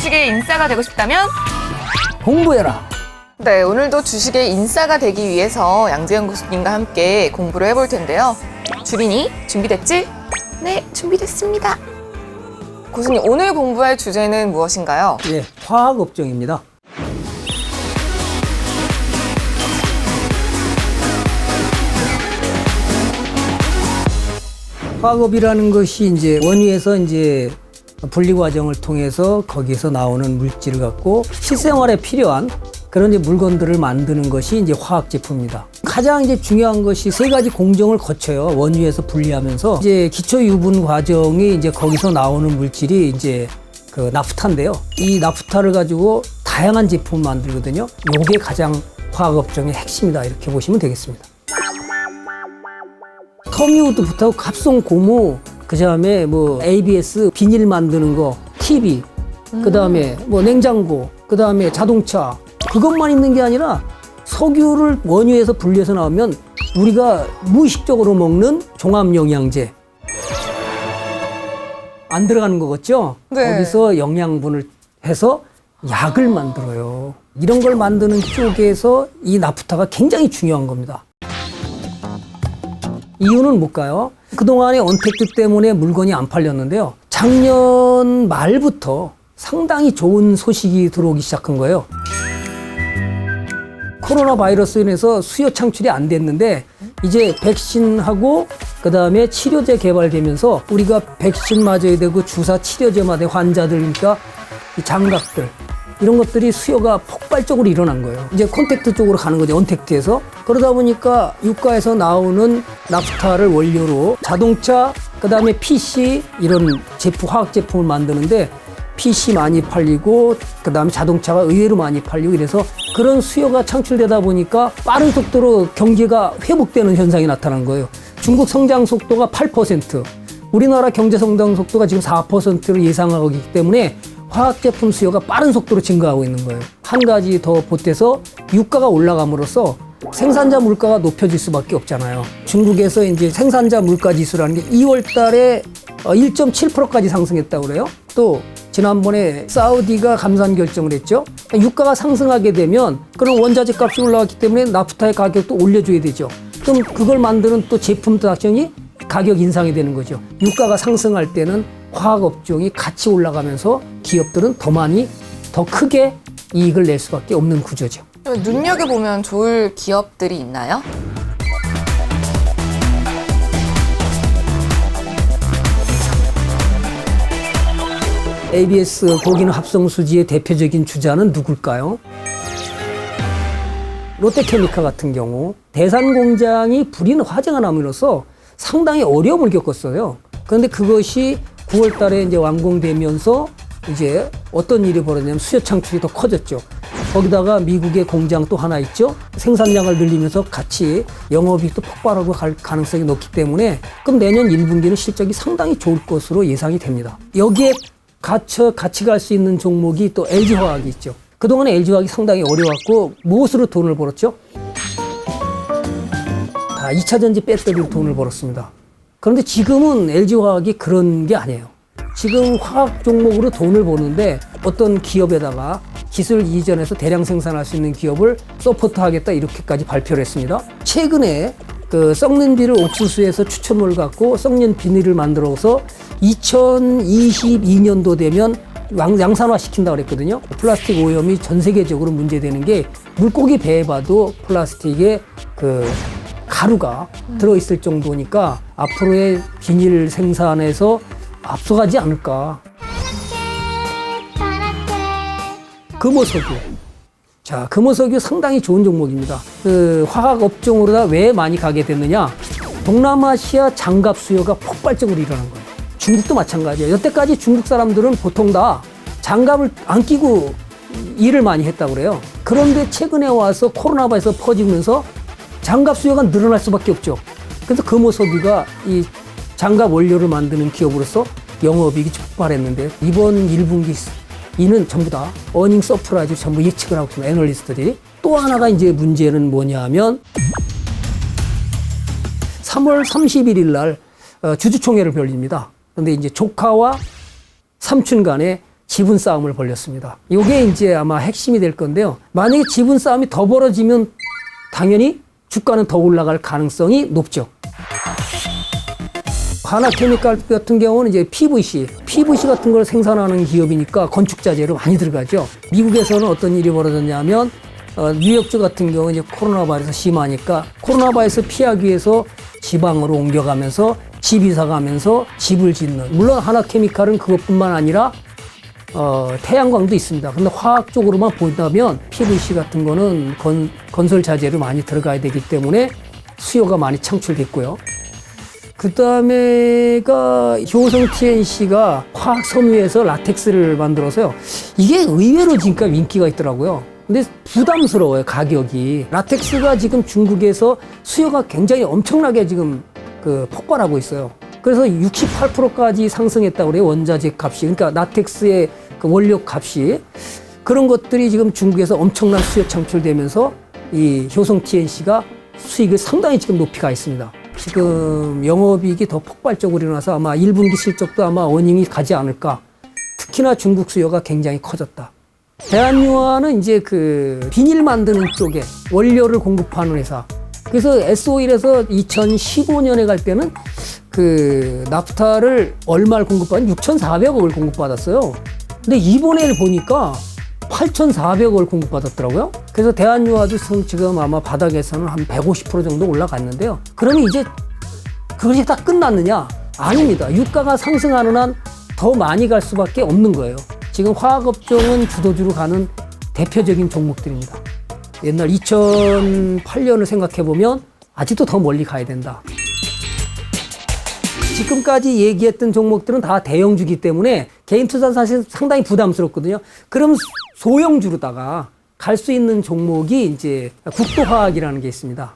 주식의 인싸가 되고 싶다면 공부해라. 네, 오늘도 주식의 인싸가 되기 위해서 양재현 교수님과 함께 공부를 해볼 텐데요. 주린이 준비됐지? 네, 준비됐습니다. 교수님, 오늘 공부할 주제는 무엇인가요? 예, 화학 업종입니다. 화학업이라는 것이 이제 원위에서 이제 분리 과정을 통해서 거기서 나오는 물질을 갖고 실생활에 필요한 그런 이제 물건들을 만드는 것이 이제 화학 제품입니다. 가장 이제 중요한 것이 세 가지 공정을 거쳐요. 원위에서 분리하면서 이제 기초 유분 과정이 이제 거기서 나오는 물질이 이제 그 나프타인데요. 이 나프타를 가지고 다양한 제품을 만들거든요. 요게 가장 화학 업종의 핵심이다 이렇게 보시면 되겠습니다. 터미우드부터 갑송 고무 그 다음에 뭐 ABS 비닐 만드는 거 TV 그 다음에 뭐 냉장고 그 다음에 자동차 그것만 있는 게 아니라 석유를 원유에서 분리해서 나오면 우리가 무의식적으로 먹는 종합 영양제 안 들어가는 거겠죠? 네. 거기서 영양분을 해서 약을 만들어요. 이런 걸 만드는 쪽에서 이 나프타가 굉장히 중요한 겁니다. 이유는 뭘까요? 그동안에 언택트 때문에 물건이 안 팔렸는데요. 작년 말부터 상당히 좋은 소식이 들어오기 시작한 거예요. 코로나 바이러스로 인해서 수요 창출이 안 됐는데 이제 백신하고 그다음에 치료제 개발되면서 우리가 백신 맞아야 되고 주사 치료제 맞아 환자들니까 이 장갑들 이런 것들이 수요가 폭발적으로 일어난 거예요. 이제 콘택트 쪽으로 가는 거죠. 언택트에서. 그러다 보니까 유가에서 나오는 나프타를 원료로 자동차, 그다음에 PC 이런 제품 화학 제품을 만드는데 PC 많이 팔리고 그다음에 자동차가 의외로 많이 팔리고 이래서 그런 수요가 창출되다 보니까 빠른 속도로 경제가 회복되는 현상이 나타난 거예요. 중국 성장 속도가 8%, 우리나라 경제 성장 속도가 지금 4%를 예상하고 있기 때문에 화학 제품 수요가 빠른 속도로 증가하고 있는 거예요. 한 가지 더 보태서 유가가 올라감으로써 생산자 물가가 높여질 수밖에 없잖아요. 중국에서 이제 생산자 물가 지수라는 게 2월 달에 1.7%까지 상승했다고 그래요. 또 지난번에 사우디가 감산 결정을 했죠. 유가가 상승하게 되면 그런 원자재 값이 올라갔기 때문에 나프타의 가격도 올려줘야 되죠. 그럼 그걸 만드는 또 제품 자체이 가격 인상이 되는 거죠. 유가가 상승할 때는 화학 업종이 같이 올라가면서 기업들은 더 많이 더 크게 이익을 낼 수밖에 없는 구조죠. 눈여겨보면 좋을 기업들이 있나요? ABS 고기능 합성수지의 대표적인 주자는 누굴까요? 롯데케미카 같은 경우 대산 공장이 불인 화재가 남으로써 상당히 어려움을 겪었어요. 그런데 그것이 9월 달에 이제 완공되면서 이제 어떤 일이 벌어졌냐면 수요 창출이 더 커졌죠. 거기다가 미국의 공장 또 하나 있죠. 생산량을 늘리면서 같이 영업이 또 폭발하고 갈 가능성이 높기 때문에 그럼 내년 1분기는 실적이 상당히 좋을 것으로 예상이 됩니다. 여기에 같이, 같이 갈 수 있는 종목이 또 LG화학이 있죠. 그동안에 LG화학이 상당히 어려웠고 무엇으로 돈을 벌었죠? 다 2차 전지 배터리로 돈을 벌었습니다. 그런데 지금은 LG화학이 그런 게 아니에요. 지금 화학 종목으로 돈을 버는데 어떤 기업에다가 기술 이전해서 대량 생산할 수 있는 기업을 서포트하겠다 이렇게까지 발표를 했습니다. 최근에 그 썩는 비를 옥수수에서 추천물 갖고 썩는 비닐을 만들어서 2022년도 되면 양- 양산화 시킨다 그랬거든요. 플라스틱 오염이 전 세계적으로 문제되는 게 물고기 배에 봐도 플라스틱에 그 가루가 들어있을 정도니까 앞으로의 비닐 생산에서 앞서가지 않을까. 금호석유. 자, 금호석유 상당히 좋은 종목입니다. 그 화학 업종으로다 왜 많이 가게 됐느냐? 동남아시아 장갑 수요가 폭발적으로 일어난 거예요. 중국도 마찬가지예요. 여태까지 중국 사람들은 보통 다 장갑을 안 끼고 일을 많이 했다고 그래요. 그런데 최근에 와서 코로나 바이러스 퍼지면서 장갑 수요가 늘어날 수밖에 없죠. 그래서 금호석유가 이 장갑 원료를 만드는 기업으로서 영업이익이 폭발했는데 이번 1분기 이는 전부 다 어닝 서프라이즈 전부 예측을 하고 있습니다. 애널리스트들이. 또 하나가 이제 문제는 뭐냐면 3월 31일 날 어, 주주총회를 벌립니다. 그런데 이제 조카와 삼촌 간에 지분 싸움을 벌였습니다. 이게 이제 아마 핵심이 될 건데요. 만약에 지분 싸움이 더 벌어지면 당연히 주가는 더 올라갈 가능성이 높죠. 하나케미칼 같은 경우는 이제 PVC, PVC 같은 걸 생산하는 기업이니까 건축 자재로 많이 들어가죠. 미국에서는 어떤 일이 벌어졌냐면 어, 뉴욕주 같은 경우 이제 코로나 바이러스 심하니까 코로나 바이러스 피하기 위해서 지방으로 옮겨가면서 집 이사 가면서 집을 짓는 물론 하나케미칼은 그것뿐만 아니라 어, 태양광도 있습니다. 근데 화학적으로만 본다면 PVC 같은 거는 건, 건설 자재로 많이 들어가야 되기 때문에 수요가 많이 창출됐고요. 그 다음에가 효성 TNC가 화학 섬유에서 라텍스를 만들어서요. 이게 의외로 지금까지 인기가 있더라고요. 근데 부담스러워요, 가격이. 라텍스가 지금 중국에서 수요가 굉장히 엄청나게 지금 그 폭발하고 있어요. 그래서 68%까지 상승했다고 그래요, 원자재 값이. 그러니까 라텍스의 그 원료 값이. 그런 것들이 지금 중국에서 엄청난 수요 창출되면서 이 효성 TNC가 수익을 상당히 지금 높이 가 있습니다. 지금 영업이익이 더 폭발적으로 일어나서 아마 1분기 실적도 아마 어닝이 가지 않을까. 특히나 중국 수요가 굉장히 커졌다. 대한유화는 이제 그 비닐 만드는 쪽에 원료를 공급하는 회사. 그래서 S-오일에서 2015년에 갈 때는 그 나프타를 얼마를 공급받은 6,400억을 공급받았어요. 근데 이번에 보니까 8,400억을 공급받았더라고요. 그래서 대한유화도 지금 아마 바닥에서는 한 150% 정도 올라갔는데요. 그러면 이제 그것이 다 끝났느냐? 아닙니다. 유가가 상승하는 한 더 많이 갈 수밖에 없는 거예요. 지금 화학업종은 주도주로 가는 대표적인 종목들입니다. 옛날 2008년을 생각해 보면 아직도 더 멀리 가야 된다. 지금까지 얘기했던 종목들은 다 대형주기 때문에 개인 투자는 사실 상당히 부담스럽거든요. 그럼 소형주로다가 갈 수 있는 종목이 이제 국도화학이라는 게 있습니다.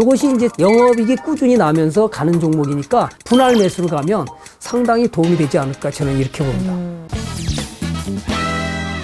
이것이 이제 영업이익이 꾸준히 나면서 가는 종목이니까 분할 매수로 가면 상당히 도움이 되지 않을까 저는 이렇게 봅니다.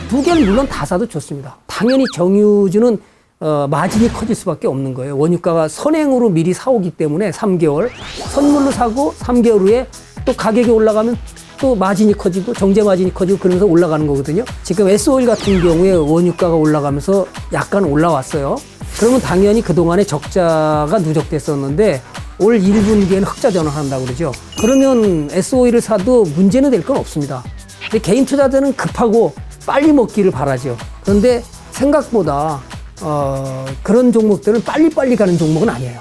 두 개는 물론 다 사도 좋습니다. 당연히 정유주는 어, 마진이 커질 수밖에 없는 거예요. 원유가가 선행으로 미리 사오기 때문에 3개월 선물로 사고 3개월 후에 또 가격이 올라가면 또 마진이 커지고 정제 마진이 커지고 그러면서 올라가는 거거든요. 지금 S-오일 같은 경우에 원유가가 올라가면서 약간 올라왔어요. 그러면 당연히 그동안에 적자가 누적됐었는데 올 1분기에는 흑자 전환한다고 그러죠. 그러면 S-오일을 사도 문제는 될 건 없습니다. 근데 개인 투자자는 급하고 빨리 먹기를 바라죠. 그런데 생각보다 어, 그런 종목들은 빨리빨리 가는 종목은 아니에요.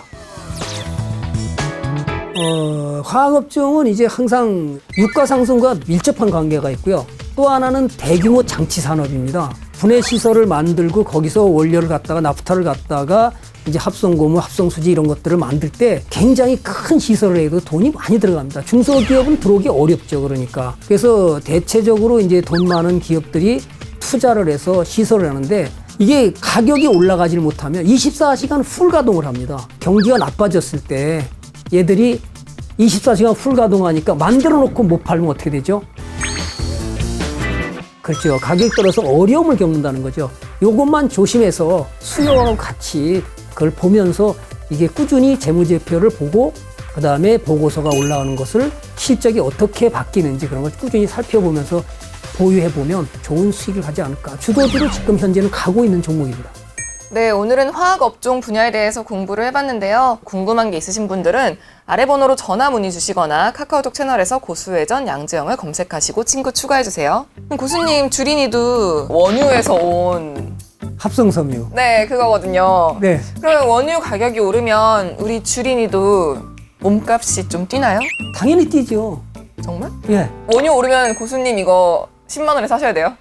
어, 화학업종은 이제 항상 유가 상승과 밀접한 관계가 있고요. 또 하나는 대규모 장치 산업입니다. 분해 시설을 만들고 거기서 원료를 갖다가 나프타를 갖다가 이제 합성 고무, 합성 수지 이런 것들을 만들 때 굉장히 큰 시설을 해도 돈이 많이 들어갑니다. 중소기업은 들어오기 어렵죠. 그러니까. 그래서 대체적으로 이제 돈 많은 기업들이 투자를 해서 시설을 하는데 이게 가격이 올라가질 못하면 24시간 풀 가동을 합니다. 경기가 나빠졌을 때 얘들이 24시간 풀 가동하니까 만들어 놓고 못 팔면 어떻게 되죠? 그렇죠. 가격 떨어서 어려움을 겪는다는 거죠. 요것만 조심해서 수요하고 같이 그걸 보면서 이게 꾸준히 재무제표를 보고 그 다음에 보고서가 올라오는 것을 실적이 어떻게 바뀌는지 그런 걸 꾸준히 살펴보면서 보유해 보면 좋은 수익을 하지 않을까. 주도주로 지금 현재는 가고 있는 종목입니다. 네, 오늘은 화학 업종 분야에 대해서 공부를 해봤는데요. 궁금한 게 있으신 분들은 아래 번호로 전화 문의 주시거나 카카오톡 채널에서 고수회전 양재영을 검색하시고 친구 추가해주세요. 그럼 고수님, 주린이도 원유에서 온, 합성섬유. 네, 그거거든요. 네. 그러면 원유 가격이 오르면 우리 주린이도 몸값이 좀 뛰나요? 당연히 뛰죠. 정말? 예. 원유 오르면 고수님 이거 10만 원에 사셔야 돼요.